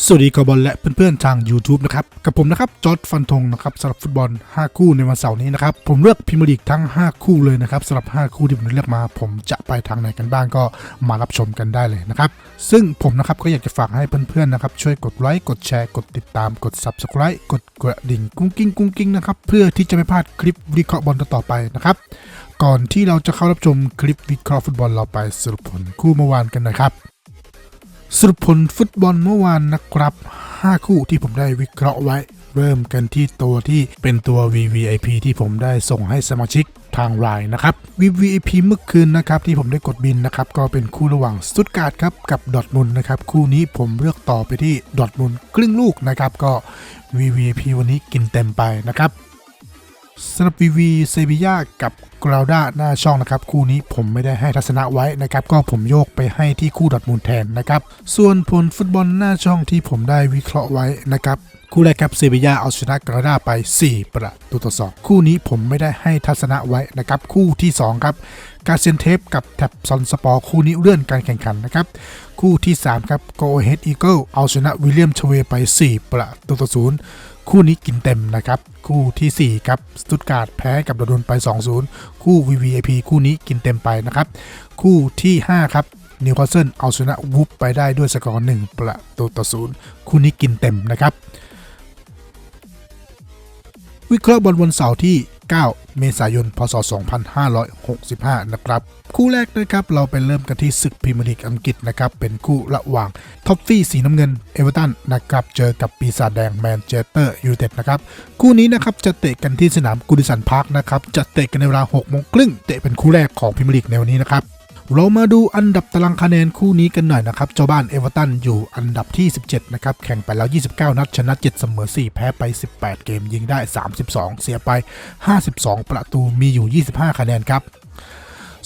สวัสดีกอบอลและเพื่อนๆทาง YouTube นะครับ กับผมนะครับ จอร์ดฟันธงนะครับสำหรับฟุตบอล 5 คู่ในวันเสาร์นี้นะครับ ผมเลือกพรีเมียร์ลีกทั้ง 5 คู่เลยนะครับสำหรับ 5 คู่ที่ผมเลือกมา ผมจะไปทางไหนกันบ้างก็มารับชมกันได้เลยนะครับ ซึ่งผมนะครับก็อยากจะฝากให้เพื่อนๆนะครับช่วยกดไลค์กดแชร์กดติดตามกด Subscribe กดกระดิ่งกุ้งกิ้งกุ้งกิ้งนะครับเพื่อที่จะไม่พลาดคลิปวิเคราะห์บอลต่อไปนะครับก่อนที่เราจะเข้ารับชมคลิปวิเคราะห์ฟุตบอลเราไปสรุปผลคู่เมื่อวานกันหนะครับ สรุปผลฟุตบอลเมื่อวานนะครับ 5 คู่ที่ผมได้วิเคราะห์ไว้ เริ่มกันที่ตัวที่เป็นตัว VVIP ที่ผมได้ส่งให้สมาชิกทางไลน์นะครับ VVIP เมื่อคืนนะครับที่ผมได้กดบินนะครับก็เป็นคู่ระหว่างสตุตการ์ดครับกับดอทมุนนะครับคู่นี้ผมเลือกต่อไปที่ดอทมุนครึ่งลูกนะครับก็ VVIP วันนี้กินเต็มไปนะครับ สำหรับ VV เซบียากับกราวดาหน้าช่องนะครับ คู่นี้ผมไม่ได้ให้ทัศนะไว้นะครับ ก็ผมโยกไปให้ที่คู่ดอทมูลแทนนะครับ ส่วนผลฟุตบอลหน้าช่องที่ผมได้วิเคราะห์ไว้นะครับ คู่แรกครับเซบียาเอาชนะกราดาไป 4 ประตูต่อ2คู่นี้ผมไม่ได้ให้ทัศนะไว้นะครับ คู่ที่ 2 ครับกาเซนเทปกับแท็บซอนสปอร์คู่นี้เลื่อนการแข่งขันนะครับ คู่ที่ 3 ครับโกเฮดอีเกิลเอาชนะวิลเลียมชเวไป 4 ประตูต่อศูนย์ คู่นี้กินเต็มนะครับ คู่ทีสี่ 4 ครับสตุตการ์ดแพ้กับดอดุนไป 2-0 คู่ VVIP คู่นี้กินเต็มไปนะครับ คู่ที่ 5 ครับนิวคาสเซิลเอาชนะวูฟไปได้ด้วยสกอร์1ประตูต่อศูนย์คู่นี้กินเต็มนะครับ วิเคราะห์บอลวันเสาร์ที่ 9 เมษายน พศ 2565 นะครับ คู่แรกนะครับเราไปเริ่มกันที่ศึกพรีเมียร์ลีกอังกฤษนะครับ เป็นคู่ระหว่างท็อฟฟี่สีน้ำเงินเอเวอร์ตันนะครับ เจอกับปีศาจแดงแมนเชสเตอร์ยูไนเต็ดนะครับ คู่นี้นะครับจะเตะกันที่สนามกูดิสันพาร์คนะครับ จะเตะกันในเวลา6โมงครึ่งเตะเป็นคู่แรกของพรีเมียร์ลีกในวันนี้นะครับ เรามาดูอันดับตารางคะแนนคู่นี้กันหน่อยนะครับ เจ้าบ้านเอเวอร์ตันอยู่อันดับที่ 17 นะครับ แข่งไปแล้ว 29 นัด ชนะ 7 เสมอ 4 แพ้ไป 18 เกมยิงได้ 32 เสียไป 52 ประตูมีอยู่ 25 คะแนนครับ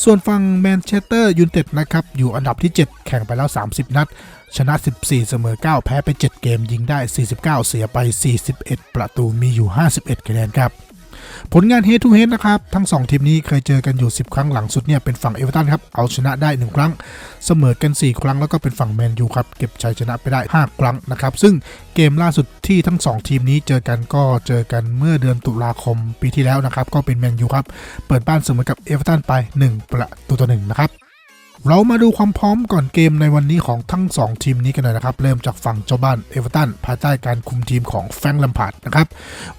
ส่วนฝั่งแมนเชสเตอร์ยูไนเต็ดนะครับ อยู่อันดับที่ 7 แข่งไปแล้ว 30 นัด ชนะ 14 เสมอ 9 แพ้ไป 7 เกมยิงได้ 49 เสียไป 41 ประตูมีอยู่ 51 คะแนนครับ ผลงานเฮดทูเฮดนะครับ ทั้ง 2 ทีมนี้เคยเจอกันอยู่ 10 ครั้งหลังสุดเนี่ยเป็นฝั่งเอเวอร์ตันครับ เอาชนะได้ 1 ครั้ง เสมอกัน 4 ครั้งแล้วก็เป็นฝั่งแมนยูครับ เก็บชัยชนะไปได้ 5 ครั้งนะครับ ซึ่งเกมล่าสุดที่ทั้ง 2 ทีมนี้เจอกันก็เจอกันเมื่อเดือนตุลาคมปีที่แล้วนะครับก็เป็นแมนยูครับเปิดบ้านเสมอกับเอเวอร์ตันไป 1 ประตูต่อ1นะครับ เรามาดูความพร้อมก่อนเกมในวันนี้ของทั้ง 2 ทีมนี้กันหน่อยนะครับ เริ่มจากฝั่งเจ้าบ้านเอเวอร์ตันภายใต้การคุมทีมของแฟรงค์ลัมพาร์ดนะครับ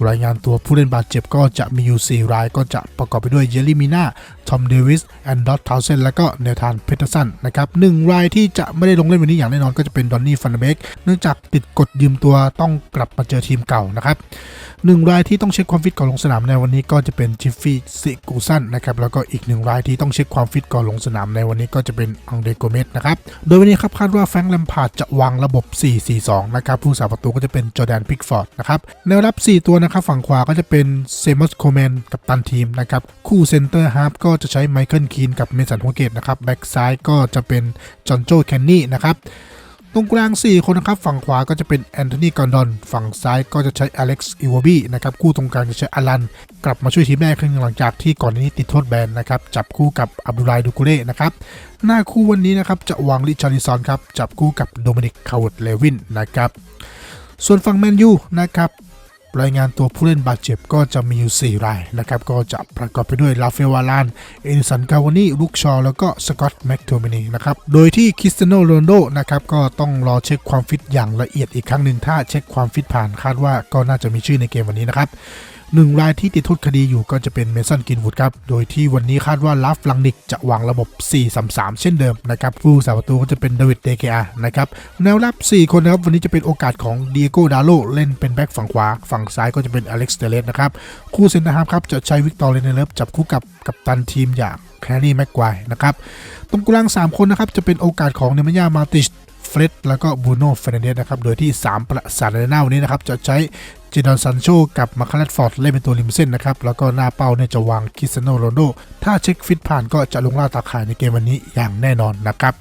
รายงานตัวผู้เล่นบาดเจ็บก็จะมีอยู่ 4 รายก็จะประกอบไปด้วยเยลลี่มิน่าทอมเดวิสแอนดอตทาวเซนและก็เนธานเพเทอร์สันนะครับหนึ่งรายที่จะไม่ได้ลงเล่นวันนี้อย่างแน่นอนก็จะเป็นดอนนี่ฟันเบกเนื่องจากติดกดยืมตัวต้องกลับมาเจอทีมเก่านะครับหนึ่งรายที่ต้องเช็คความฟิตก่อนลงสนามในวันนี้ก็จะเป็นจิฟฟี่ซิกูสันนะครับแล้วก็อีกหนึ่งรายที่ต้องเช็คความฟิตก่อนลงสนามในวันนี้ก็จะเป็นอังเดโกเมสนะครับโดยวันนี้ครับคาดว่าแฟรงค์แลมพาร์ดจะวางระบบ 4-4-2 นะครับผู้สาประตูก็จะเป็นจอแดนพิกฟอร์ดนะครับแนวรับ 4 ตัวนะครับฝั่งขวาก็จะเป็นเซมัสโคแมนกับตันทีมนะครับคู่เซนเตอร์ฮาร์ฟก็จะใช้ไมเคิลคีนกับเมสันโฮเกตนะครับแบ็กซ้ายก็จะเป็นจอห์นโจแคนนี่นะครับ รงกลาง 4 คนนะครับ ฝั่งขวาก็จะเป็นแอนโทนีกอนดอน ฝั่งซ้ายก็จะใช้อเล็กซ์อิวอบี้นะครับ คู่ตรงกลางจะใช้อลัน กลับมาช่วยทีมได้ครึ่งหลังจากที่ก่อนหนี้ติดโทษแบนนะครับ จับคู่กับอับดุลไลดูกุเร่นะครับ หน้าคู่วันนี้นะครับจะวางลิชาริซอนครับ จับคู่กับโดมินิกคาวดเลวินนะครับ ส่วนฝั่งแมนยูนะครับ รายงานตัวผู้เล่นบาดเจ็บก็จะมีอยู่ 4 รายนะครับ ก็จะประกอบไปด้วยลาเฟวาลาน เอดิสันกาวานีลุกชอ แล้วก็สกอตแม็กโทมินีนะครับ โดยที่คริสเตียโนโรนโดนะครับ ก็ต้องรอเช็คความฟิตอย่างละเอียดอีกครั้งหนึ่งถ้าเช็คความฟิตผ่านคาดว่าก็น่าจะมีชื่อในเกมวันนี้นะครับ หนึ่งรายที่ติดโทษคดีอยู่ก็จะเป็นเมสันกินวูดครับ โดยที่วันนี้คาดว่าลาฟลังนิกจะวางระบบ 4-3-3 เช่นเดิมนะครับผู้สาประตูก็จะเป็นเดวิดเดเกอานะครับแนวรับ 4 คนนะครับ วันนี้จะเป็นโอกาสของเดียโกดาโลเล่นเป็นแบ็กฝั่งขวา ฝั่งซ้ายก็จะเป็นอเล็กซ์เตเลสนะครับ คู่เซนต์ฮาร์ฟครับจะใช้วิกตอร์เลนเลิฟจับคู่กับกัปตันทีมอย่างแคร์รี่แม็กควายนะครับตรงกลาง 3 คนนะครับจะเป็นโอกาสของเนมายามาติชเฟรดแล้วก็บูโน่เฟรนเดสนะครับ โดยที่ 3 ประสานในหน้าวันนี้นะครับ จะใช้เจีดอนซันโชกับมาคาร์ลฟอร์ดเล่นเป็นตัวริมเส้นนะครับ แล้วก็หน้าเป้าเนี่ยจะวางคิสโนโรนโด ถ้าเช็คฟิตผ่านก็จะลงล่าตาข่ายในเกมวันนี้อย่างแน่นอนนะครับ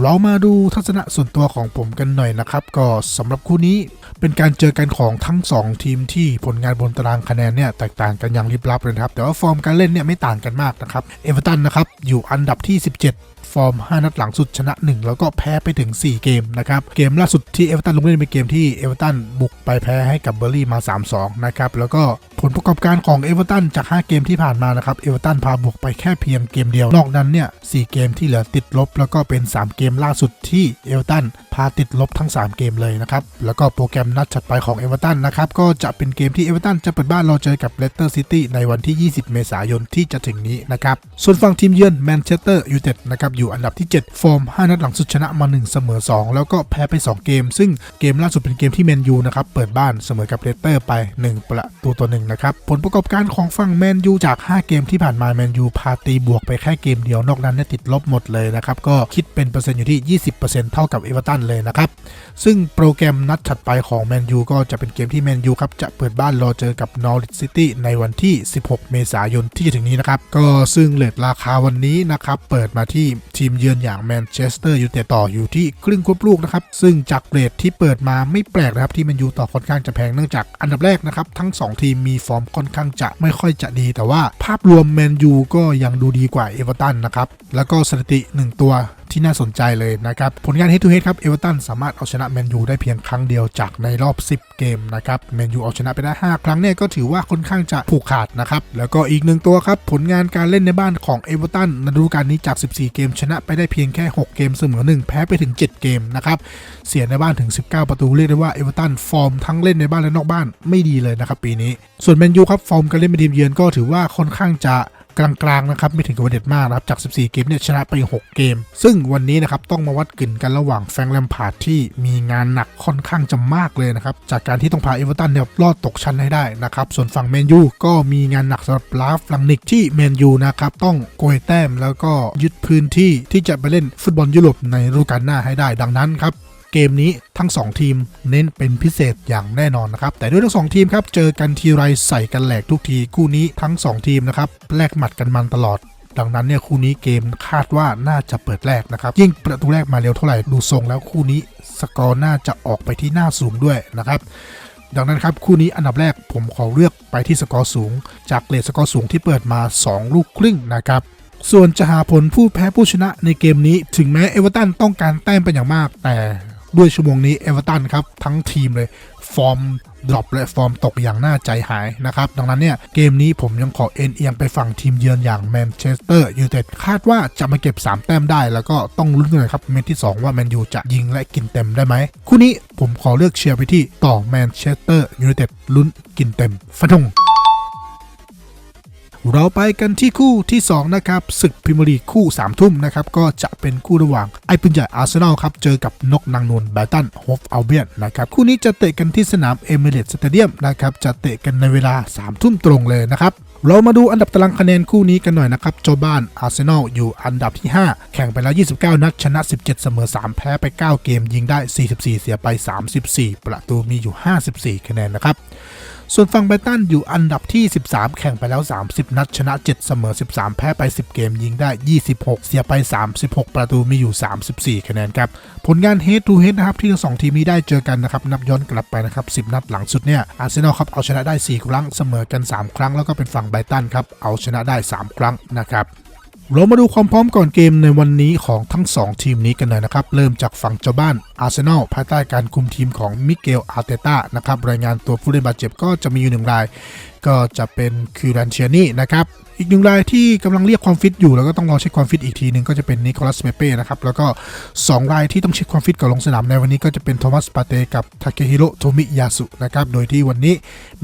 เรามาดูทัศนะส่วนตัวของผมกันหน่อยนะครับ ก็สำหรับคู่นี้เป็นการเจอกันของทั้ง 2 ทีมที่ผลงานบนตารางคะแนนเนี่ยแตกต่างกันอย่างลิบลับเลยครับ แต่ว่าฟอร์มการเล่นเนี่ยไม่ต่างกันมากนะครับ เอเวอร์ตันนะครับอยู่อันดับที่ 17ฟอร์ม 5 นัดหลังสุดชนะ 1 แล้วก็แพ้ไปถึง 4 เกมนะครับ เกมล่าสุดที่เอเวอร์ตันลงเล่นเป็นเกมที่เอเวอร์ตันบุกไปแพ้ให้กับเบอร์ลี่มา 3-2 นะครับ แล้วก็ผลประกอบการของเอเวอร์ตันจาก 5 เกมที่ผ่านมานะครับ เอเวอร์ตันพาบุกไปแค่เพียงเกมเดียว นอกนั้นเนี่ย 4 เกมที่เหลือติดลบ แล้วก็เป็น 3 เกมล่าสุดที่เอเวอร์ตันพาติดลบทั้ง 3 เกมเลยนะครับ แล้วก็โปรแกรมนัดถัดไปของเอเวอร์ตันนะครับก็จะเป็นเกมที่เอเวอร์ตันจะเปิดบ้านเราเจอกับเลสเตอร์ซิตี้ในวันที่ 20 เมษายนที่จะถึงนี้นะครับส่วนฝั่งทีมเยือนแมนเชสเตอร์ยูไนเต็ดนะครับอยู่อันดับที่ 7 ฟอร์ม 5 นัดหลังสุดชนะมา 1 เสมอ 2 แล้วก็แพ้ไป 2 เกม ซึ่งเกมล่าสุดเป็นเกมที่แมนยูนะครับ เปิดบ้านเสมอกับเลสเตอร์ไป 1 ประตูต่อ1นะครับ ผลประกอบการของฝั่งแมนยูจาก 5 เกมที่ผ่านมาแมนยูพาตีบวกไปแค่เกมเดียวนอกนั้นเนี่ยติดลบหมดเลยนะครับ ก็คิดเป็นเปอร์เซ็นต์อยู่ที่ 20%เท่ากับเอเวอร์ตันเลยนะครับซึ่งโปรแกรมนัดถัดไปของแมนยูก็จะเป็นเกมที่แมนยูครับจะเปิดบ้านรอเจอกับนอริทซิตี้ในวันที่ 16 เมษายนที่จะถึงนี้นะครับก็ซึ่งเลทราคาวันนี้นะครับเปิดมาที่ทีมเยือนอย่างแมนเชสเตอร์ยูไนเต็ดต่ออยู่ที่ครึ่งควบลูกนะครับ ซึ่งจากเรทที่เปิดมาไม่แปลกนะครับที่แมนยูต่อค่อนข้างจะแพงเนื่องจากอันดับแรกนะครับ ทั้ง 2 ทีมมีฟอร์มค่อนข้างจะไม่ค่อยจะดี แต่ว่าภาพรวมแมนยูก็ยังดูดีกว่าเอเวอร์ตันนะครับแล้วก็สถิติ 1 ตัว ที่น่าสนใจเลยนะครับ ผลงาน head to head ครับเอเวอร์ตันสามารถเอาชนะแมนยูได้เพียงครั้งเดียวจากในรอบ 10 เกมนะครับแมนยูเอาชนะไปได้ 5 ครั้งเนี่ยก็ถือว่าค่อนข้างจะผูกขาดนะครับ แล้วก็อีกหนึ่งตัวครับ ผลงานการเล่นในบ้านของเอเวอร์ตันในฤดูกาลนี้จาก 14 เกม ชนะไปได้เพียงแค่ 6 เกมเสมอ 1 แพ้ไปถึง 7 เกมนะครับเสียในบ้านถึง 19 ประตูเรียกได้ว่าเอเวอร์ตันฟอร์มทั้งเล่นในบ้านและนอกบ้านไม่ดีเลยนะครับปีนี้ ส่วนแมนยูครับฟอร์มการเล่นเป็นทีมเยือนก็ถือว่าค่อนข้างจะ กลางๆนะครับไม่ถึงกับเด็ดมากนะครับจาก 14 เกมเนี่ยชนะไป 6 เกม ซึ่งวันนี้นะครับต้องมาวัดกลิ่นกันระหว่างแฟงแลมพาร์ดที่มีงานหนักค่อนข้างจะมากเลยนะครับจากการที่ต้องพาเอเวอร์ตันเนี่ยรอดตกชั้นให้ได้นะครับส่วนฝั่งแมนยูก็มีงานหนักสำหรับลาฟลังนิกที่แมนยูนะครับต้องโกยแต้มแล้วก็ยึดพื้นที่ที่จะไปเล่นฟุตบอลยุโรปในฤดูกาลหน้าให้ได้ดังนั้นครับ เกมนี้ทั้ง 2 ทีมเน้นเป็นพิเศษอย่างแน่นอนนะครับแต่ด้วยทั้ง 2 ทีมครับเจอกันทีไรใส่กันแหลกทุกทีคู่นี้ทั้ง 2 ทีมนะครับแลกหมัดกันมันตลอด ดังนั้นเนี่ยคู่นี้เกมคาดว่าน่าจะเปิดแรกนะครับยิ่งประตูแรกมาเร็วเท่าไหร่ดูทรงแล้วคู่นี้สกอร์น่าจะออกไปที่หน้าสูงด้วยนะครับดังนั้นครับคู่นี้อันดับแรกผมขอเลือกไปที่สกอร์สูง จากเลทสกอร์สูงที่เปิดมา 2 ลูกครึ่งนะครับส่วนจะหาผลผู้แพ้ผู้ชนะในเกมนี้ ถึงแม้เอเวอร์ตันต้องการแต้มเป็นอย่างมาก แต่ ด้วยชั่วโมงนี้เอเวอร์ตันครับทั้งทีมเลยฟอร์มดรอปและฟอร์มตกอย่างน่าใจหายนะครับ ดังนั้นเนี่ย เกมนี้ผมยังขอเอ็นเอียงไปฝั่งทีมเยือนอย่างแมนเชสเตอร์ยูไนเต็ดคาดว่าจะมาเก็บ 3 แต้มได้ แล้วก็ต้องลุ้นกันเลยครับ เมตที่ 2 ว่าแมนยูจะยิงและกินเต็มได้ไหม คู่นี้ผมขอเลือกเชียร์ไปที่ต่อแมนเชสเตอร์ยูไนเต็ดลุ้นกินเต็มฟันธง เราไปกันที่คู่ที่ 2 นะครับศึกพรีเมียร์ลีคู่3ทุ่มนะครับ ก็จะเป็นคู่ระหว่างไอ้ปืนใหญ่อาร์เซนอลครับ เจอกับนกนางนวลแบตันโฮฟอัลเบียนนะครับ คู่นี้จะเตะกันที่สนามเอมิเรตสเตเดียมนะครับ จะเตะกันในเวลา3ทุ่มตรงเลยนะครับเรามาดูอันดับตารางคะแนนคู่นี้กันหน่อยนะครับ เจ้าบ้านอาร์เซนอลอยู่อันดับที่ 5 แข่งไปแล้ว 29 นัดชนะ 17 เสมอ 3 แพ้ไป 9 เกม ยิงได้ 44 เสียไป 34 ประตูมีอยู่ 54 คะแนนนะครับ ส่วนฝั่งไบตันอยู่อันดับที่ 13 แข่งไปแล้ว 30 นัดชนะ 7 เสมอ 13 แพ้ไป 10 เกมยิงได้ 26 เสียไป 36 ประตูมีอยู่ 34 คะแนนครับ ผลงาน head to head นะครับที่ทั้งสองทีมนี้ได้เจอกันนะครับ นับย้อนกลับไปนะครับ 10 นัดหลังสุดเนี่ยอาร์เซนอลครับเอาชนะได้ 4 ครั้งเสมอกัน 3 ครั้งแล้วก็เป็นฝั่งไบตันครับเอาชนะได้ 3 ครั้งนะครับ เรามาดูความพร้อมก่อนเกมในวันนี้ของทั้ง 2 ทีมนี้กันหน่อยนะครับ เริ่มจากฝั่งเจ้าบ้านอาร์เซนอลภายใต้การคุมทีมของมิเกลอาร์เตต้านะครับรายงานตัวผู้เล่นบาดเจ็บก็จะมีอยู่หนึ่งราย ก็จะเป็นคิวรันเชียนี่นะครับ อีกหนึ่งรายที่กำลังเรียกความฟิตอยู่แล้วก็ต้องรอเช็คความฟิตอีกทีหนึ่งก็จะเป็นนิโคลัสเมเป้นะครับแล้วก็ 2 รายที่ต้องเช็คความฟิตก่อนลงสนามในวันนี้ก็จะเป็นโทมัสปาเตกับทาเคฮิโรโทมิยาสุนะครับโดยที่วันนี้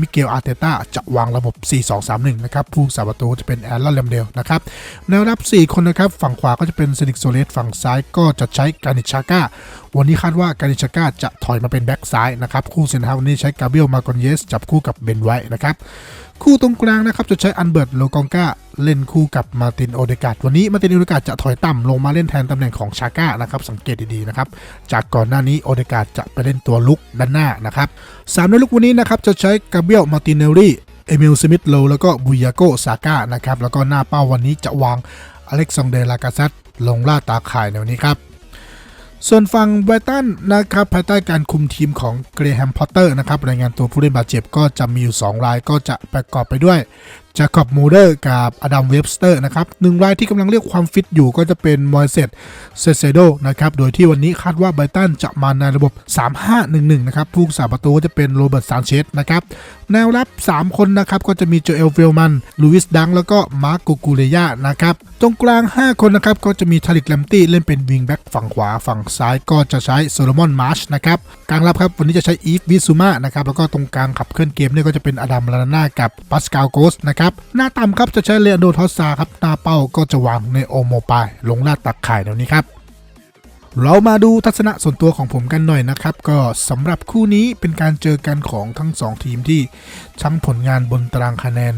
มิเกลอาร์เตต้าจะวางระบบ 4-2-3-1 นะครับผู้สาประตูจะเป็นแอรลอนเลมเดลนะครับแนวรับ 4 คนนะครับฝั่งขวาก็จะเป็นเซนิกโซเลสฝั่งซ้ายก็จะใช้กานิชาก้าวันนี้คาดว่าการิชาก้าจะถอยมาเป็นแบ็กซ้ายนะครับ คู่เซนทาวันนี้ใช้กาเบรียลมากนเยสจับคู่กับเบนไวท์นะครับ คู่ตรงกลางนะครับจะใช้อันเบิร์ตโลกองกาเล่นคู่กับมาตินโอเดกาดวันนี้มาตินโอเดกาดจะถอยต่ำลงมาเล่นแทนตำแหน่งของชาก้านะครับสังเกตดีๆนะครับจากก่อนหน้านี้โอเดกาดจะไปเล่นตัวลุกด้านหน้านะครับสามในลุกวันนี้นะครับจะใช้กาเบียลมาตินเนลลี่เอมิลสมิธโลแล้วก็บุยาโกซาก้านะครับแล้วก็หน้าเป้าวันนี้จะวางอเล็กซานเดรลากาเซตลงล่าตาข่ายในวันนี้ครับ ส่วนฝั่งไบรตันนะครับภายใต้การคุมทีมของเกรแฮมพอตเตอร์นะครับรายงานตัวผู้เล่นบาดเจ็บก็จะมีอยู่ 2 รายก็จะประกอบไปด้วยจาคอบมูเดอร์กับอดัมเวบสเตอร์นะครับหนึ่งรายที่กำลังเรียกความฟิตอยู่ก็จะเป็นมอยเซตเซเซโดนะครับโดยที่วันนี้คาดว่าไบรตันจะมาในระบบ 3-5-1-1 นะครับผู้สาประตูจะเป็นโรเบิร์ตซานเชสนะครับแนวรับ 3 คนนะครับ ก็จะมีโจเอลเวลมันลูอิสดังแล้วก็มาร์กโกกูเรยานะครับตรงกลาง 5 คนนะครับ ก็จะมีทาริกแลมตี้เล่นเป็นวิงแบ็กฝั่งขวา ฝั่งซ้ายก็จะใช้โซโลมอนมาร์ชนะครับกลางรับครับ วันนี้จะใช้อีฟวิซูมานะครับแล้วก็ตรงกลางขับเคลื่อนเกมเนี่ยก็จะเป็นอดัมลานากับปัสกาลโกสนะครับหน้าต่ำครับจะใช้เลอนโดทอสซาครับหน้าเป้าก็จะวางในโอโมปายลงหน้าตักข่ายเดี๋ยวนี้ครับ เรามาดูทัศนะส่วนตัวของผมกันหน่อยนะครับ ก็สำหรับคู่นี้เป็นการเจอกันของทั้ง 2 ทีมที่ทั้งผลงานบนตารางคะแนน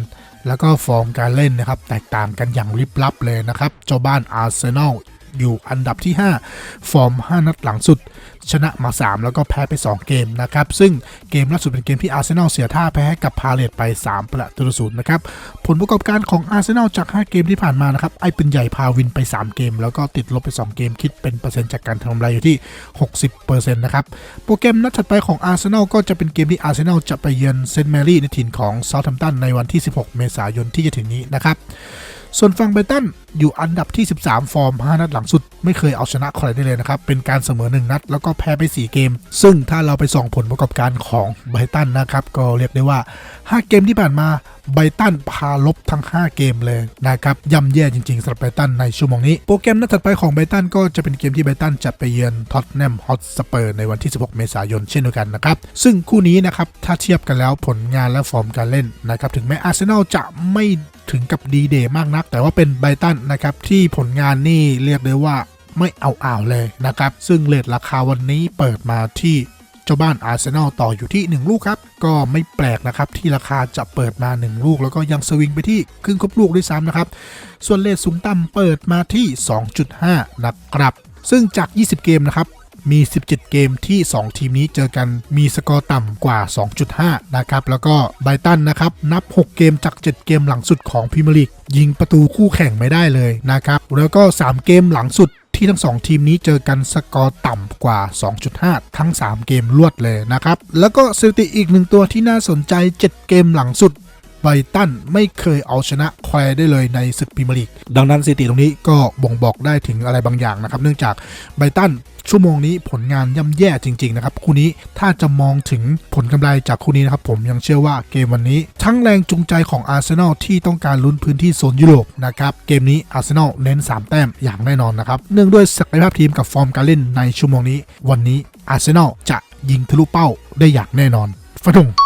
แล้วก็ฟอร์มการเล่นนะครับ แตกต่างกันอย่างลิบลับเลยนะครับ เจ้าบ้านอาร์เซนอล อยู่อันดับที่ 5 ฟอร์ม 5 นัดหลังสุด ชนะมา 3 แล้วก็แพ้ไป 2 เกมนะครับ ซึ่งเกมล่าสุดเป็นเกมที่อาร์เซนอลเสียท่าแพ้ให้กับพาเลตไป 3 ประตูต่อศูนย์นะครับ ผลประกอบการของอาร์เซนอลจาก 5 เกมที่ผ่านมานะครับไอเป็นใหญ่พาวินไป 3 เกม แล้วก็ติดลบไป 2 เกมคิดเป็นเปอร์เซ็นต์จากการทำกำไรอยู่ที่ 60%นะครับโปรแกรมนัดถัดไปของอาร์เซนอลก็จะเป็นเกมที่อาร์เซนอลจะไปเยือนเซนต์แมรี่ในถิ่นของเซาท์แฮมป์ตันในวันที่ 16 เมษายนที่จะถึงนี้นะครับ ส่วนฝั่งไบตันอยู่อันดับที่ 13 ฟอร์ม 5 นัดหลังสุด ไม่เคยเอาชนะใครได้เลยนะครับ เป็นการเสมอ 1 นัด แล้วก็แพ้ไป 4 เกม ซึ่งถ้าเราไปส่องผลประกอบการของไบตันนะครับ ก็เรียกได้ว่า 5 เกมที่ผ่านมา ไบตันพาลบทั้ง 5 เกมเลยนะครับย่ำแย่จริงๆสำหรับไบตันในชั่วโมงนี้ โปรแกรมนัดถัดไปของไบตันก็จะเป็นเกมที่ไบตันจะไปเยือนท็อตแนมฮอตสเปอร์ในวันที่ 16 เมษายนเช่นเดียวกันนะครับ ซึ่งคู่นี้นะครับถ้าเทียบกันแล้วผลงานและฟอร์มการเล่นนะครับถึงแม้อาร์เซนอลจะไม่ถึงกับดีเดย์มากนัก แต่ว่าเป็นไบตันนะครับที่ผลงานนี่เรียกได้ว่าไม่เอาอ่าวเลยนะครับ ซึ่งเลทราคาวันนี้เปิดมาที่ เจ้าบ้านอาร์เซนอลต่ออยู่ที่ 1 ลูกครับ ก็ไม่แปลกนะครับที่ราคาจะเปิดมา 1 ลูก แล้วก็ยังสวิงไปที่ครึ่งครบลูกด้วยซ้ำนะครับ ส่วนเลทสูงต่ำเปิดมาที่ 2.5 นะครับ ซึ่งจาก 20 เกมนะครับมี 17 เกมที่ 2 ทีมนี้เจอกันมีสกอร์ต่ำกว่า 2.5 นะครับ แล้วก็ไบตันนะครับ นับ 6 เกมจาก 7 เกมหลังสุดของพรีเมียร์ลีกยิงประตูคู่แข่งไม่ได้เลยนะครับ แล้วก็ 3 เกมหลังสุด ที่ทั้ง 2 ทีมนี้เจอกันสกอร์ต่ำกว่า 2.5 ทั้ง 3 เกมรวดเลยนะครับ แล้วก็สถิติอีกหนึ่งตัวที่น่าสนใจ 7 เกมหลังสุดไบรตันไม่เคยเอาชนะแควได้เลยในศึกพรีเมียร์ลีก ดังนั้นสถิติตรงนี้ก็บ่งบอกได้ถึงอะไรบางอย่างนะครับ เนื่องจากไบรตัน ชั่วโมงนี้ผลงานย่ำแย่จริง ๆ นะครับ คู่นี้ถ้าจะมองถึงผลกำไรจากคู่นี้นะครับ ผมยังเชื่อว่าเกมวันนี้ ทั้งแรงจูงใจของอาร์เซนอลที่ต้องการลุ้นพื้นที่โซนยุโรปนะครับ เกมนี้อาร์เซนอลเน้น 3 แต้มอย่างแน่นอนนะครับ เนื่องด้วยศักยภาพทีมกับฟอร์มการเล่นในชั่วโมงนี้ วันนี้อาร์เซนอลจะยิงทะลุเป้าได้อย่างแน่นอนฟันธง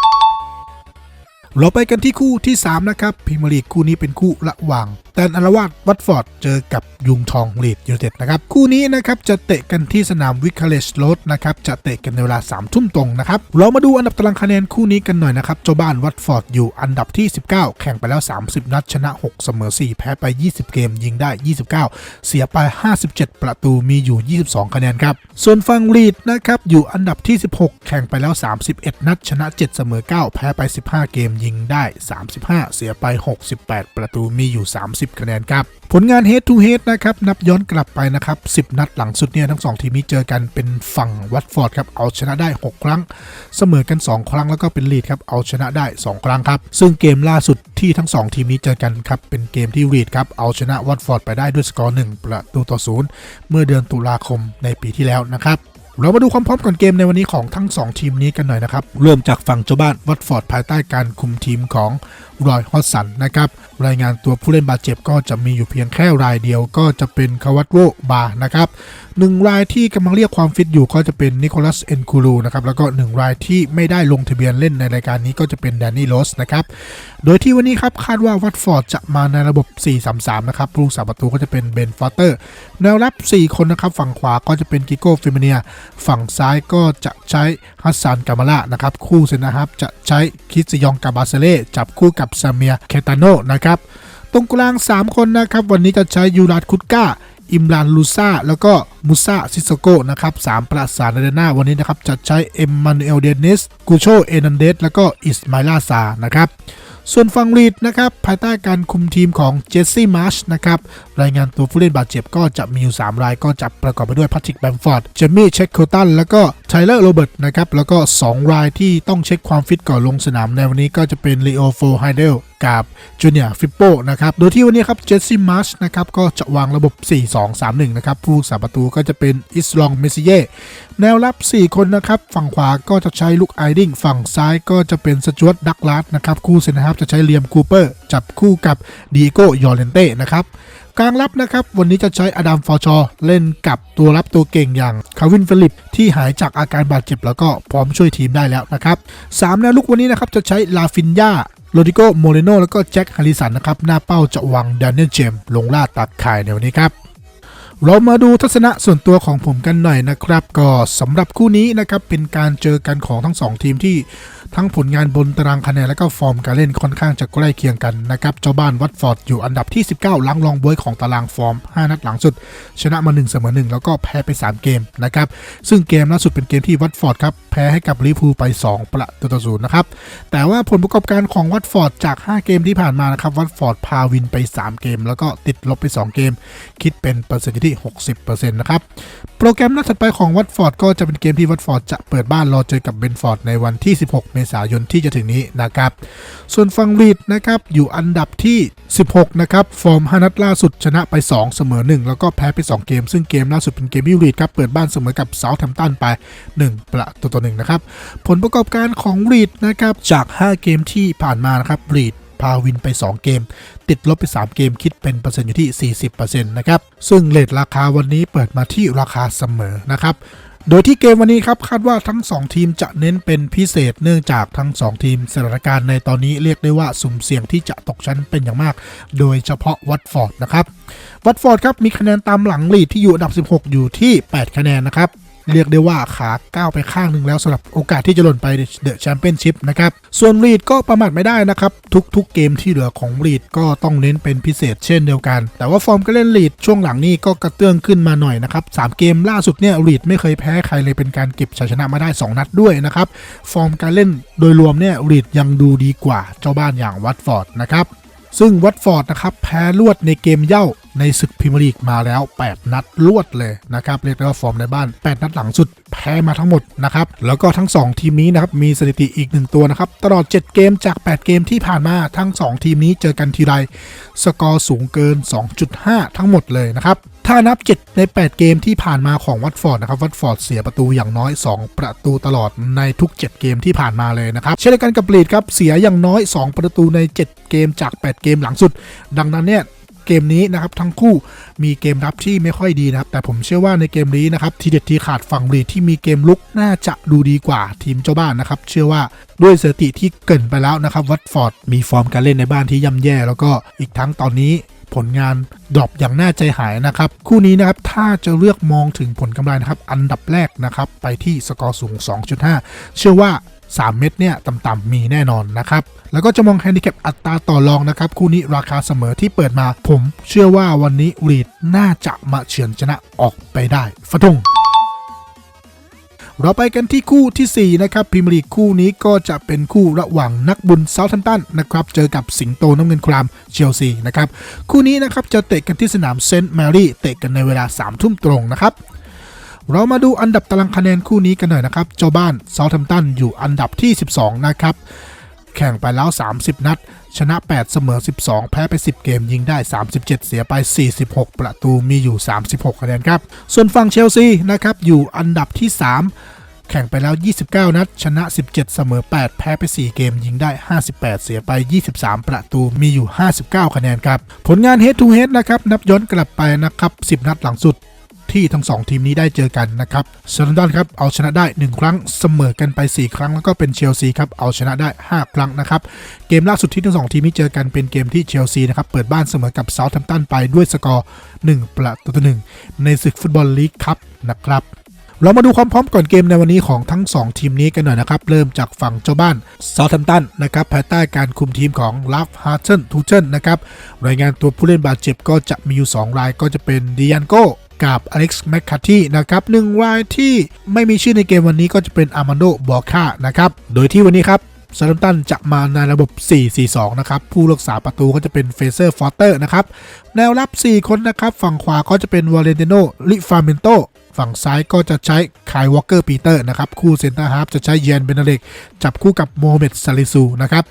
เราไปกันที่คู่ที่ 3 นะครับพรีเมียร์ลีกคู่นี้เป็นคู่ระหว่างแตนอารวาสวัตฟอร์ดเจอกับยุงทองลีดยูเต็ดนะครับ คู่นี้นะครับจะเตะกันที่สนามวิคเคเลชโรดนะครับจะเตะกันในเวลา3ทุ่มตรงนะครับ เรามาดูอันดับตารางคะแนนคู่นี้กันหน่อยนะครับเจ้าบ้านวัตฟอร์ดอยู่อันดับที่ 19 แข่งไปแล้ว 30 นัดชนะ 6 เสมอ 4 แพ้ไป 20 เกม ยิงได้ 29 เสียไป 57 ประตูมีอยู่ 22 คะแนนครับส่วนฝั่งลีดนะครับอยู่อันดับที่ 16 แข่งไปแล้ว 31 นัดชนะ 7 เสมอ 9 แพ้ไป 15 เกมยิงได้ 35 เสียไป 68 ประตูมีอยู่ 30 คะแนนครับ ผลงาน head to head นะครับ นับย้อนกลับไปนะครับ 10 นัดหลังสุดเนี่ยทั้ง 2 ทีมนี้เจอกันเป็นฝั่งวัตฟอร์ดครับ เอาชนะได้ 6 ครั้ง เสมอกัน 2 ครั้งแล้วก็เป็นลีดครับ เอาชนะได้ 2 ครั้งครับ ซึ่งเกมล่าสุดที่ทั้ง 2 ทีมนี้เจอกันครับ เป็นเกมที่ลีดครับ เอาชนะวัตฟอร์ดไปได้ด้วยสกอร์ 1 ประตูต่อศูนย์เมื่อเดือนตุลาคมในปีที่แล้วนะครับ เรามาดูความพร้อมก่อนเกมในวันนี้ของทั้ง 2 ทีมนี้กันหน่อยนะครับ เริ่มจากฝั่งเจ้าบ้านวัตฟอร์ดภายใต้การคุมทีมของ รอยฮอตสันนะครับรายงานตัวผู้เล่นบาดเจ็บก็จะมีอยู่เพียงแค่รายเดียวก็จะเป็นคาวัตโรบานะครับหนึ่งรายที่กำลังเรียกความฟิตอยู่ก็จะเป็นนิโคลัสเอนคูรูนะครับแล้วก็หนึ่งรายที่ไม่ได้ลงทะเบียนเล่นในรายการนี้ก็จะเป็นแดนนี่โรสนะครับโดยที่วันนี้ครับคาดว่าวัตฟอร์ดจะมาในระบบ 4-3-3 นะครับผู้รักษาประตูก็จะเป็นเบนฟอสเตอร์ แนวรับ 4 คนนะครับ ฝั่งขวาก็จะเป็นกิโก้ฟิมเนีย ฝั่งซ้ายก็จะใช้ฮัสซันกามาล่านะครับคู่เซนนะครับจะใช้คิสยองกาบาเซเล่จับคู่กับซาเมียเคตาโนนะครับตรงกลาง 3 คนนะครับวันนี้จะใช้ยูราดคุตก้าอิมรานลูซาแล้วก็ มุซาซิโซโกนะครับสามประสานในด้านหน้าวันนี้นะครับจะใช้เอ็มมานูเอลเดนิสกูโชเอนันเดสแล้วก็อิสมาลาซานะครับส่วนฝั่งลีดนะครับภายใต้การคุมทีมของเจสซี่มาร์ชนะครับรายงานตัวผู้เล่นบาดเจ็บก็จะมีอยู่ 3 รายก็จะประกอบไปด้วยพัทริกแบมฟอร์ดเจมี่เช็คโคตันแล้วก็ไทเลอร์โรเบิร์ตนะครับแล้วก็ 2 รายที่ต้องเช็คความฟิตก่อนลงสนามในวันนี้ก็จะเป็นลีโอโฟไฮเดลกับจูเนียฟิปโปนะครับโดยที่วันนี้ครับเจสซี่มาร์ชนะครับก็จะวางระบบ 4-2-3-1 นะครับผู้สาประตูก็จะเป็นอิสลองเมซิเย่แนวรับ 4 คนนะครับ ฝั่งขวาก็จะใช้ลูกไอดิงฝั่งซ้ายก็จะเป็นสจวตดักลาสนะครับ คู่เซนนะครับจะใช้เลียมคูเปอร์ จับคู่กับดีโก้ยอร์เลนเต้นะครับกลางรับนะครับ วันนี้จะใช้อดัมฟอร์ชอเล่นกับตัวรับตัวเก่งอย่างคาวินฟิลิป ที่หายจากอาการบาดเจ็บแล้วก็พร้อมช่วยทีมได้แล้วนะครับสามแนวลุกวันนี้นะครับจะใช้ลาฟินยาโรดิโกโมเรโนแล้วก็แจ็คฮาริสันนะครับ หน้าเป้าจะวางดานเนลเจมส์ลงล่าตักข่ายในวันนี้ครับ เรามาดูทัศนะส่วนตัวของผมกันหน่อยนะครับ ก็สำหรับคู่นี้นะครับเป็นการเจอกันของทั้งสองทีมที่ ทั้งผลงานบนตารางคะแนนและก็ฟอร์มการเล่นค่อนข้างจะใกล้เคียงกันนะครับ เจ้าบ้านวัตฟอร์ดอยู่อันดับที่ 19หลังรองบวยของตารางฟอร์ม 5 นัดหลังสุด ชนะมา 1 เสมอ 1 แล้วก็แพ้ไป 3 เกมนะครับ ซึ่งเกมล่าสุดเป็นเกมที่วัตฟอร์ดครับ แพ้ให้กับลิเวอร์พูลไป 2 ประตูต่อศูนย์นะครับ แต่ว่าผลประกอบการของวัตฟอร์ดจาก 5 เกมที่ผ่านมานะครับวัตฟอร์ดพาวินไป 3 เกม แล้วก็ติดลบไป 2 เกม คิดเป็นเปอร์เซ็นต์ที่ 60%นะครับ โปรแกรมนัดถัดไปของวัตฟอร์ดก็จะเป็นเกมที่วัตฟอร์ดจะเปิดบ้านรอเจอกับเบนฟอร์ดในวันที่ 16 เมษายนที่จะถึงนี้นะครับ ส่วนฟังลีดนะครับอยู่อันดับที่ 16 นะครับ ฟอร์ม5นัดล่าสุดชนะไป 2 เสมอ 1 แล้วก็แพ้ไป 2 เกม ซึ่งเกมล่าสุดเป็นเกมที่ลีดครับเปิดบ้านเสมอกับเซาท์แฮมป์ตันไป 1 ประตูต่อ1นะครับ ผลประกอบการของลีดนะครับจาก 5 เกมที่ผ่านมานะครับลีด พาวินไป 2 เกม ติดลบไป 3 เกมคิดเป็นเปอร์เซ็นต์อยู่ที่ 40%นะครับ ซึ่งเลทราคาวันนี้เปิดมาที่ราคาเสมอนะครับโดยที่เกมวันนี้ครับคาดว่าทั้ง 2 ทีมจะเน้นเป็นพิเศษเนื่องจากทั้ง 2 ทีมสถานการณ์ในตอนนี้เรียกได้ว่าสุ่มเสี่ยงที่จะตกชั้นเป็นอย่างมาก โดยเฉพาะวัตฟอร์ดนะครับวัตฟอร์ดครับมีคะแนนตามหลังลีดที่อยู่อันดับ 16 อยู่ที่ 8 คะแนนนะครับ เรียกได้ว่าขาก้าวไปข้างหนึ่งแล้วสำหรับโอกาสที่จะหล่นไปเดอะแชมเปี้ยนชิพนะครับ ส่วนรีดก็ประมาทไม่ได้นะครับ ทุกๆเกมที่เหลือของรีดก็ต้องเน้นเป็นพิเศษเช่นเดียวกัน แต่ว่าฟอร์มการเล่นรีดช่วงหลังนี่ก็กระเตื้องขึ้นมาหน่อยนะครับสามเกมล่าสุดเนี่ยรีดไม่เคยแพ้ใครเลยเป็นการเก็บชัยชนะมาได้ 2 นัดด้วยนะครับฟอร์มการเล่นโดยรวมเนี่ยรีดยังดูดีกว่าเจ้าบ้านอย่างวัตฟอร์ดนะครับซึ่งวัตฟอร์ดนะครับแพ้รวดในเกมเย่า ในศึกพรีเมียร์ลีกมาแล้ว 8 นัดรวดเลยนะครับเรียกได้ว่าฟอร์มในบ้าน 8 นัดหลังสุดแพ้มาทั้งหมดนะครับแล้วก็ทั้ง 2 ทีมนี้นะครับมีสถิติอีก 1 ตัวนะครับตลอด 7 เกมจาก 8 เกมที่ผ่านมาทั้ง 2 ทีมนี้เจอกันทีไรสกอร์สูงเกิน 2.5 ทั้งหมดเลยนะครับถ้านับ 7 ใน 8 เกมที่ผ่านมาของวัตฟอร์ดนะครับวัตฟอร์ดเสียประตูอย่างน้อย 2 ประตูตลอดในทุก 7 เกมที่ผ่านมาเลยนะครับเช่นเดียวกันกับลีดครับเสียอย่างน้อย 2 ประตูใน 7 เกมจาก 8 เกมหลังสุด ดังนั้นเนี่ย เกมนี้นะครับทั้งคู่มีเกมรับที่ไม่ค่อยดีนะครับ แต่ผมเชื่อว่าในเกมนี้นะครับทีเด็ดทีขาดฝั่งลีดที่มีเกมลุกน่าจะดูดีกว่าทีมเจ้าบ้านนะครับ เชื่อว่าด้วยสถิติที่เกินไปแล้วนะครับวัตฟอร์ดมีฟอร์มการเล่นในบ้านที่ย่ำแย่ แล้วก็อีกทั้งตอนนี้ผลงานดรอปอย่างน่าใจหายนะครับ คู่นี้นะครับ ถ้าจะเลือกมองถึงผลกำไรนะครับ อันดับแรกนะครับ ไปที่สกอร์สูง 2.5 เชื่อว่า 3 เม็ดเนี่ยต่ำๆมีแน่นอนนะครับแล้วก็จะมองแฮนดิแคปอัตราต่อรองนะครับ คู่นี้ราคาเสมอที่เปิดมา ผมเชื่อว่าวันนี้รีดน่าจะมาเฉือนชนะออกไปได้ฟะทงเราไปกันที่คู่ทีสี่4 นะครับพรีเมียร์ลีกคู่นี้ก็จะเป็นคู่ระหว่างนักบุญเซาท์แฮมป์ตันนะครับ เจอกับสิงโตน้ำเงินครามเชลซีนะครับ คู่นี้นะครับจะเตะกันที่สนามเซนต์แมรี่เตะกันในเวลา3ทุ่มตรงนะครับ เรามาดูอันดับตารางคะแนนคู่นี้กันหน่อยนะครับ เจ้าบ้านเซาท์แฮมป์ตันอยู่อันดับที่ 12 นะครับ แข่งไปแล้ว 30 นัด ชนะ 8 เสมอ 12 แพ้ไป 10 เกมยิงได้ 37 เสียไป 46 ประตูมีอยู่ 36 คะแนนครับ ส่วนฝั่งเชลซีนะครับอยู่อันดับที่ 3 แข่งไปแล้ว 29 นัด ชนะ 17 เสมอ 8 แพ้ไป 4 เกมยิงได้ 58 เสียไป 23 ประตูมีอยู่ 59 คะแนนครับ ผลงาน head to head นะครับนับย้อนกลับไปนะครับ 10 นัดหลังสุด ที่ทั้ง 2 ทีมนี้ได้เจอกันนะครับเซนดันครับเอาชนะได้ 1 ครั้งเสมอกันไป 4 ครั้ง แล้วก็เป็นเชลซีครับเอาชนะได้ 5 ครั้งนะครับเกมล่าสุดที่ทั้ง 2 ทีมนี้เจอกันเป็นเกมที่เชลซีนะครับเปิดบ้านเสมอกับเซาท์แฮมป์ตันไปด้วยสกอร์ 1 ประตูต่อ1ในศึกฟุตบอลลีกครับนะครับเรามาดูความพร้อมก่อนเกมในวันนี้ของทั้ง 2 ทีมนี้กันหน่อยนะครับ เริ่มจากฝั่งเจ้าบ้านเซาท์แฮมป์ตันนะครับภายใต้การคุมทีมของลาฟฮาร์เทนทูเชนนะครับรายงานตัวผู้เล่นบาดเจ็บก็จะมีอยู่ 2 รายก็จะเป็นดิยันโก กับอเล็กซ์แมคคาที่นะครับหนึ่งรายที่ไม่มีชื่อในเกมวันนี้ก็จะเป็นอาร์มานโดบอร์คานะครับโดยที่วันนี้ครับซาร์ตันจะมาในระบบ 4-4-2 นะครับ ผู้รักษาประตูก็จะเป็นเฟเซอร์ฟอร์เตอร์นะครับ แนวรับ 4 คนนะครับ ฝั่งขวาก็จะเป็นวาเลนติโนลิฟาเมนโต ฝั่งซ้ายก็จะใช้คายวอลเกอร์ปีเตอร์นะครับ คู่เซนเตอร์ฮาร์ฟจะใช้เยนเบนเดกจับคู่กับโมเมดซาลิซูนะครับ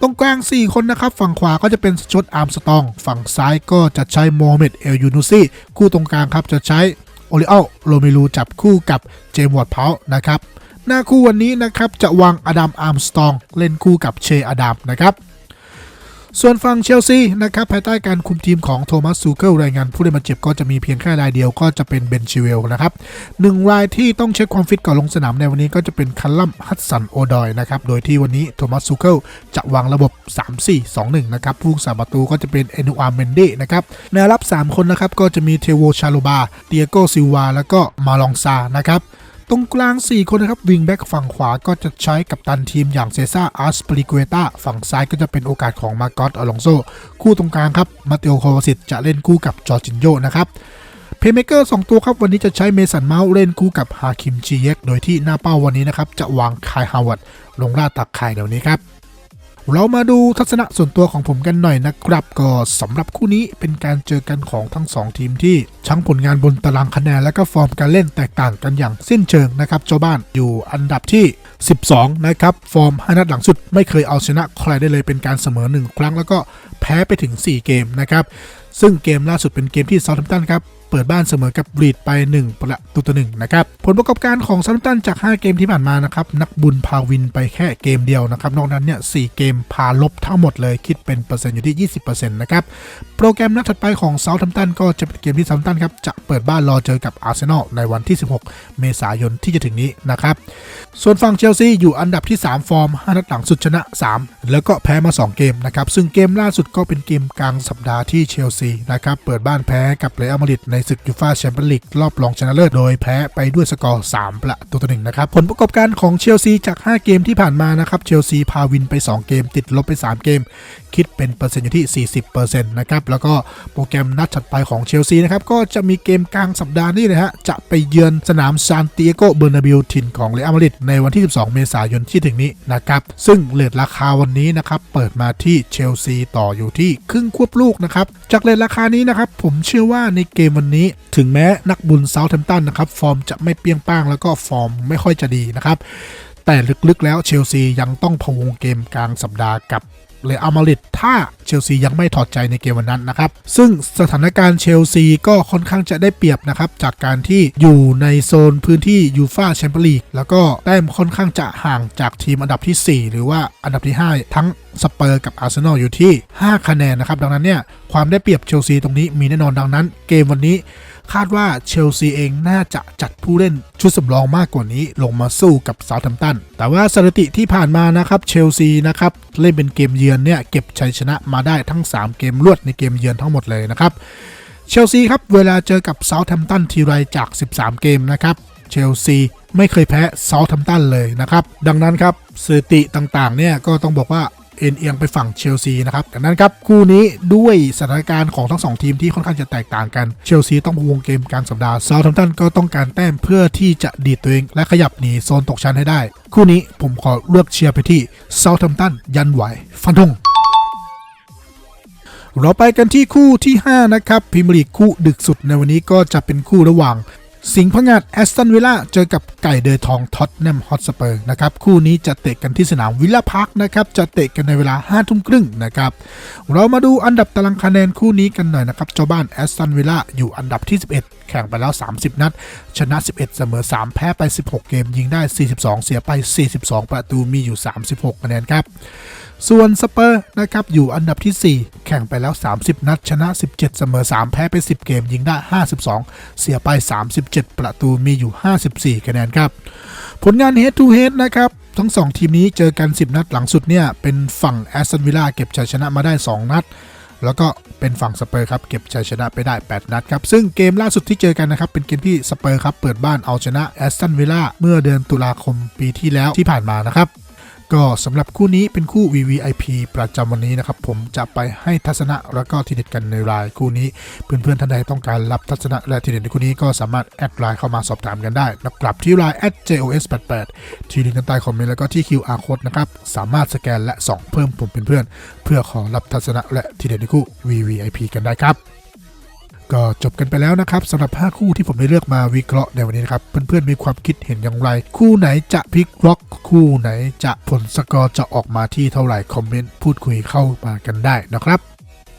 ตรงกลาง 4 คนนะครับ ฝั่งขวาก็จะเป็นชดอาร์มสตอง ฝั่งซ้ายก็จะใช้โมฮัมเหม็ดเอลยูนูซี่คู่ตรงกลางครับจะใช้โอริเอโรเมลูจับคู่กับเจมส์วอร์ดเพานะครับหน้าคู่วันนี้นะครับจะวางอดัมอาร์มสตอง เล่นคู่กับเชอดัมนะครับ ส่วนฝั่งเชลซีนะครับภายใต้การคุมทีมของโทมัสซูเคิลรายงานผู้เล่นบาดเจ็บก็จะมีเพียงแค่รายเดียวก็จะเป็นเบนชิเวลนะครับหนึ่งรายที่ต้องเช็คความฟิตก่อนลงสนามในวันนี้ก็จะเป็นคัลลัมฮัตสันโอดอยนะครับโดยที่วันนี้โทมัสซูเคิลจะวางระบบ 3-4-2-1 นะครับผู้สาประตูก็จะเป็นเอนูอาร์เมนเดนะครับแนวรับ 3 คนนะครับก็จะมีเทโวชาโลบาเตียโกซิลวาแล้วก็มาลองซานะครับ ตรงกลาง 4 คนนะครับวิงแบ็กฝั่งขวาก็จะใช้กับตันทีมอย่างเซซ่าอาร์สปริเกตาฝั่งซ้ายก็จะเป็นโอกาสของมาร์กอตอลองโซคู่ตรงกลางครับมาเตโอโควาสิตจะเล่นคู่กับจอร์จินโยนะครับเพย์เมเกอร์สองตัวครับ วันนี้จะใช้เมสันเมาส์เล่นคู่กับฮาคิมจีเยกโดยที่หน้าเป้าวันนี้นะครับ จะวางคายฮาวเวิร์ดลงล่าตักไข่เดี๋ยวนี้ครับ เรามาดูทัศนะส่วนตัวของผมกันหน่อยนะครับ ก็สำหรับคู่นี้เป็นการเจอกันของทั้ง 2 ทีมที่ทั้งผลงานบนตารางคะแนนและก็ฟอร์มการเล่นแตกต่างกันอย่างสิ้นเชิงนะครับเจ้าบ้านอยู่อันดับที่ 12 นะครับ ฟอร์ม5นัดหลังสุดไม่เคยเอาชนะใครได้เลยเป็นการเสมอ 1 ครั้งแล้วก็แพ้ไปถึง 4 เกมนะครับ ซึ่งเกมล่าสุดเป็นเกมที่เซาท์แฮมป์ตันครับเปิดบ้านเสมอกับบรีดไป 1 ประตูต่อหนึ่งนะครับ ผลประกอบการของเซาท์แฮมป์ตันจาก 5 เกมที่ผ่านมานะครับ นักบุญพาวินไปแค่เกมเดียวนะครับ นอกนั้นเนี่ย4เกมพาลบทั้งหมดเลยคิดเป็นเปอร์เซ็นต์อยู่ที่ 20%นะครับ โปรแกรมนัดถัดไปของเซาท์แฮมป์ตันก็จะเป็นเกมที่เซาท์แฮมป์ตันครับ จะเปิดบ้านรอเจอกับอาร์เซนอลในวันที่ 16 เมษายนที่จะถึงนี้นะครับ ส่วนฝั่งเชลซีอยู่อันดับที่ 3 ฟอร์ม 5 นัดหลังสุดชนะ 3 แล้วก็แพ้มา 2 เกมนะครับซึ่งเกมล่าสุดก็เป็นเกมกลางสัปดาห์ที่เชลซีนะครับ เปิดบ้านแพ้กับเรอัลมาดริดในศึกยูฟ่าแชมเปี้ยนลีกรอบรองชนะเลิศโดยแพ้ไปด้วยสกอร์ 3 ประตูต่อหนึ่งนะครับ ผลประกอบการของเชลซีจาก 5 เกมที่ผ่านมานะครับเชลซีพาวินไป 2 เกม ติดลบไป 3 เกม คิดเป็นเปอร์เซ็นต์อยู่ที่ 40%นะครับแล้วก็โปรแกรมนัดถัดไปของเชลซีนะครับก็จะมีเกมกลางสัปดาห์นี้นะฮะจะไปเยือนสนามซานติเอโกเบอร์นาบิลถิ่นของเรอัลมาดริดในวันที่ 12 เมษายนที่ถึงนี้นะครับซึ่งเลทราคาวันนี้นะครับเปิดมาที่เชลซีต่ออยู่ที่ครึ่งควบลูกนะครับจากเลทราคานี้นะครับ ผมเชื่อว่าในเกมวันนี้ ถึงแม้นักบุญเซาท์แฮมป์ตันนะครับ ฟอร์มจะไม่เปี้ยงป้างแล้วก็ฟอร์มไม่ค่อยจะดีนะครับ แต่ลึกๆแล้วเชลซียังต้องพะวงเกมกลางสัปดาห์กับ เลยอามาริดถ้าเชลซียังไม่ถอดใจในเกมวันนั้นนะครับ ซึ่งสถานการณ์เชลซีก็ค่อนข้างจะได้เปรียบนะครับ จากการที่อยู่ในโซนพื้นที่ยูฟาแชมเปี้ยนลีกแล้วก็แต้มค่อนข้างจะห่างจากทีมอันดับที่ 4 หรือว่าอันดับที่ 5 ทั้งสเปอร์กับอาร์เซนอลอยู่ที่ 5 คะแนนนะครับ ดังนั้นเนี่ยความได้เปรียบเชลซีตรงนี้มีแน่นอนดังนั้น เกมวันนี้ คาดว่าเชลซีเองน่าจะจัดผู้เล่นชุดสำรองมากกว่านี้ลงมาสู้กับเซาท์แฮมป์ตัน แต่ว่าสถิติที่ผ่านมานะครับเชลซีนะครับเล่นเป็นเกมเยือนเนี่ยเก็บชัยชนะมาได้ทั้ง 3 เกมรวดในเกมเยือนทั้งหมดเลยนะครับเชลซีครับเวลาเจอกับเซาท์แฮมป์ตันทีไรจาก 13 เกมนะครับเชลซีไม่เคยแพ้เซาท์แฮมป์ตันเลยนะครับดังนั้นครับสถิติต่างๆเนี่ยก็ต้องบอกว่า เอ็นเอียงไปฝั่งเชลซีนะครับดังนั้นครับคู่นี้ด้วยสถานการณ์ของทั้งสองทีมที่ค่อนข้างจะแตกต่างกันเชลซีต้องพวงเกมกางสัปดาห์เซาท์แฮมตันก็ต้องการแต้มเพื่อที่จะดีตัวเองและขยับหนีโซนตกชั้นให้ได้ คู่นี้ผมขอเลือกเชียร์ไปที่เซาท์แฮมตันยันไหวฟันธงเราไปกันที่คู่ที่ 5 นะครับพรีเมียร์ลีกคู่ดึกสุดในวันนี้ก็จะเป็นคู่ระหว่าง สิงห์พงาดแอสตันวิลล่าเจอกับไก่เดอทองท็อตแนมฮอตสเปอร์นะครับคู่นี้จะเตะกันที่สนามวิลล่าพาร์คนะครับจะเตะกันในเวลา5ทุ่มครึ่งนะครับเรามาดูอันดับตารางคะแนนคู่นี้กันหน่อยนะครับเจ้าบ้านแอสตันวิลล่าอยู่อันดับที่ 11 แข่งไปแล้ว 30 นัด ชนะ 11 เสมอ 3 แพ้ไป 16 เกมยิงได้ 42 เสียไป 42 ประตูมีอยู่ 36คะแนนครับ ส่วนสเปอร์นะครับอยู่อันดับที่ 4 แข่งไปแล้ว 30 นัด ชนะ 17 เสมอ 3 แพ้ไป 10 เกม ยิงได้ 52 เสียไป 37 ประตูมีอยู่ 54 คะแนนครับ ผลงาน head to head นะครับทั้ง 2 ทีมนี้เจอกัน 10 นัดหลังสุดเนี่ย เป็นฝั่งแอสตันวิลล่าเก็บชัยชนะมาได้ 2 นัด แล้วก็เป็นฝั่งสเปอร์ครับเก็บชัยชนะไปได้ 8 นัดครับซึ่งเกมล่าสุดที่เจอกันนะครับเป็นเกมที่สเปอร์ครับเปิดบ้านเอาชนะแอสตันวิลล่าเมื่อเดือนตุลาคมปีที่แล้วที่ผ่านมานะครับ ก็สำหรับคู่นี้เป็นคู่ VVIP ประจำวันนี้นะครับ ผมจะไปให้ทัศนะแล้วก็ทีเด็ดกันในรายคู่นี้ เพื่อนๆท่านใดต้องการรับทัศนะและทีเด็ดในคู่นี้ก็สามารถแอดไลน์เข้ามาสอบถามกันได้นะครับที่ไลน์ @jos88 ที่ลิงก์ด้านใต้คอมเมนต์แล้วก็ที่ QR code นะครับ สามารถสแกนและส่องเพิ่มผมเป็นเพื่อน เพื่อขอรับทัศนะและทีเด็ดในคู่ VVIP กันได้ครับ ก็จบกันไปแล้วนะครับสำหรับ 5 คู่ที่ผมได้เลือกมาวิเคราะห์ในวันนี้นะครับ เพื่อนๆมีความคิดเห็นอย่างไร คู่ไหนจะพลิกล็อก คู่ไหนจะผลสกอร์จะออกมาที่เท่าไหร่คอมเมนต์พูดคุยเข้ามากันได้นะครับ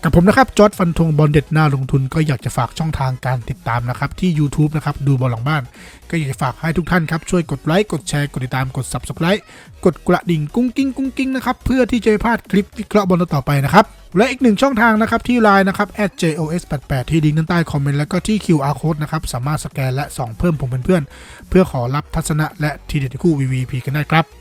กับผมนะครับจอร์ดฟันธงบอลเด็ดหน้าลงทุนก็อยากจะฝากช่องทางการติดตามนะครับ ที่ YouTube นะครับ ดูบอลหลังบ้าน ก็อยากจะฝากให้ทุกท่านครับ ช่วยกดไลค์ กดแชร์ กดติดตามกด Subscribe กดกระดิ่งกุ้งกิ้งกุ้งกิ้งนะครับ เพื่อที่จะไม่พลาดคลิปวิเคราะห์บอลต่อไปนะครับ และอีกหนึ่งช่องทางนะครับ ที่ไลน์นะครับ @jos88 ที่ลิงก์ด้านใต้คอมเมนต์แล้วก็ที่ QR code นะครับสามารถสแกนและส่องเพิ่มผมเป็นเพื่อน เพื่อขอรับทัศนะและทีเด็ดคู่ VVP กันได้ครับ